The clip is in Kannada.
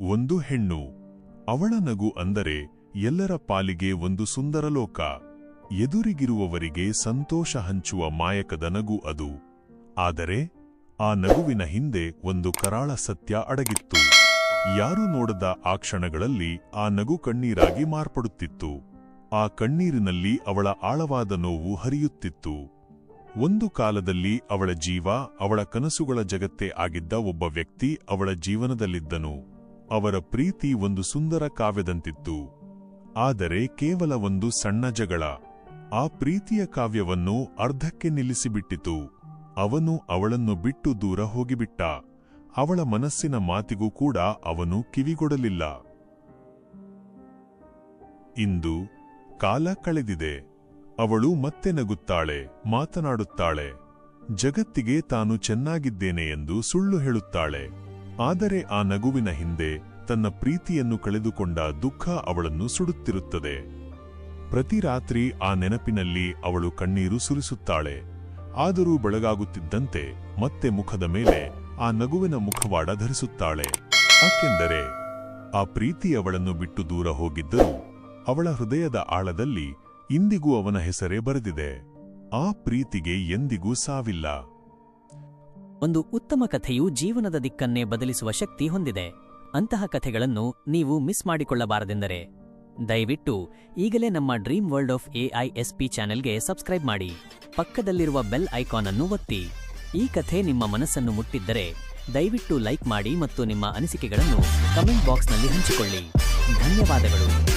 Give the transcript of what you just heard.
ಒಂದು ಹೆಣ್ಣು. ಅವಳ ನಗು ಅಂದರೆ ಎಲ್ಲರ ಪಾಲಿಗೆ ಒಂದು ಸುಂದರ ಲೋಕ. ಎದುರಿಗಿರುವವರಿಗೆ ಸಂತೋಷ ಹಂಚುವ ಮಾಯಕದ ನಗು ಅದು. ಆದರೆ ಆ ನಗುವಿನ ಹಿಂದೆ ಒಂದು ಕರಾಳ ಸತ್ಯ ಅಡಗಿತ್ತು. ಯಾರೂ ನೋಡದ ಆ ಕ್ಷಣಗಳಲ್ಲಿ ಆ ನಗು ಕಣ್ಣೀರಾಗಿ ಮಾರ್ಪಡುತ್ತಿತ್ತು. ಆ ಕಣ್ಣೀರಿನಲ್ಲಿ ಅವಳ ಆಳವಾದ ನೋವು ಹರಿಯುತ್ತಿತ್ತು. ಒಂದು ಕಾಲದಲ್ಲಿ ಅವಳ ಜೀವ ಅವಳ ಕನಸುಗಳ ಜಗತ್ತೇ ಆಗಿದ್ದ ಒಬ್ಬ ವ್ಯಕ್ತಿ ಅವಳ ಜೀವನದಲ್ಲಿದ್ದನು. ಅವರ ಪ್ರೀತಿ ಒಂದು ಸುಂದರ ಕಾವ್ಯದಂತಿತ್ತು. ಆದರೆ ಕೇವಲ ಒಂದು ಸಣ್ಣ ಜಗಳ. ಆ ಪ್ರೀತಿಯ ಕಾವ್ಯವನ್ನು ಅರ್ಧಕ್ಕೆ ನಿಲ್ಲಿಸಿಬಿಟ್ಟಿತು. ಅವನು ಅವಳನ್ನು ಬಿಟ್ಟು ದೂರ ಹೋಗಿಬಿಟ್ಟ. ಅವಳ ಮನಸ್ಸಿನ ಮಾತಿಗೂ ಕೂಡ ಅವನು ಕಿವಿಗೊಡಲಿಲ್ಲ. ಇಂದು ಕಾಲ ಕಳೆದಿದೆ. ಅವಳು ಮತ್ತೆ ನಗುತ್ತಾಳೆ, ಮಾತನಾಡುತ್ತಾಳೆ. ಜಗತ್ತಿಗೆ ತಾನು ಚೆನ್ನಾಗಿದ್ದೇನೆ ಎಂದು ಸುಳ್ಳು ಹೇಳುತ್ತಾಳೆ. ಆದರೆ ಆ ನಗುವಿನ ಹಿಂದೆ ತನ್ನ ಪ್ರೀತಿಯನ್ನು ಕಳೆದುಕೊಂಡ ದುಃಖ ಅವಳನ್ನು ಸುಡುತ್ತಿರುತ್ತದೆ. ಪ್ರತಿ ರಾತ್ರಿ ಆ ನೆನಪಿನಲ್ಲಿ ಅವಳು ಕಣ್ಣೀರು ಸುರಿಸುತ್ತಾಳೆ. ಆದರೂ ಬೆಳಗಾಗುತ್ತಿದ್ದಂತೆ ಮತ್ತೆ ಮುಖದ ಮೇಲೆ ಆ ನಗುವಿನ ಮುಖವಾಡ ಧರಿಸುತ್ತಾಳೆ. ಯಾಕೆಂದರೆ ಆ ಪ್ರೀತಿ ಅವಳನ್ನು ಬಿಟ್ಟು ದೂರ ಹೋಗಿದ್ದರೂ ಅವಳ ಹೃದಯದ ಆಳದಲ್ಲಿ ಇಂದಿಗೂ ಅವನ ಹೆಸರೇ ಬರೆದಿದೆ. ಆ ಪ್ರೀತಿಗೆ ಎಂದಿಗೂ ಸಾವಿಲ್ಲ. ಒಂದು ಉತ್ತಮ ಕಥೆಯು ಜೀವನದ ದಿಕ್ಕನ್ನೇ ಬದಲಿಸುವ ಶಕ್ತಿ ಹೊಂದಿದೆ. ಅಂತಹ ಕಥೆಗಳನ್ನು ನೀವು ಮಿಸ್ ಮಾಡಿಕೊಳ್ಳಬಾರದೆಂದರೆ, ದಯವಿಟ್ಟು ಈಗಲೇ ನಮ್ಮ ಡ್ರೀಮ್ ವರ್ಲ್ಡ್ ಆಫ್ ಎಐಎಸ್ಪಿ ಚಾನೆಲ್ಗೆ ಸಬ್ಸ್ಕ್ರೈಬ್ ಮಾಡಿ, ಪಕ್ಕದಲ್ಲಿರುವ ಬೆಲ್ ಐಕಾನ್ ಅನ್ನು ಒತ್ತಿ. ಈ ಕಥೆ ನಿಮ್ಮ ಮನಸ್ಸನ್ನು ಮುಟ್ಟಿದ್ದರೆ, ದಯವಿಟ್ಟು ಲೈಕ್ ಮಾಡಿ ಮತ್ತು ನಿಮ್ಮ ಅನಿಸಿಕೆಗಳನ್ನು ಕಮೆಂಟ್ ಬಾಕ್ಸ್ನಲ್ಲಿ ಹಂಚಿಕೊಳ್ಳಿ. ಧನ್ಯವಾದಗಳು.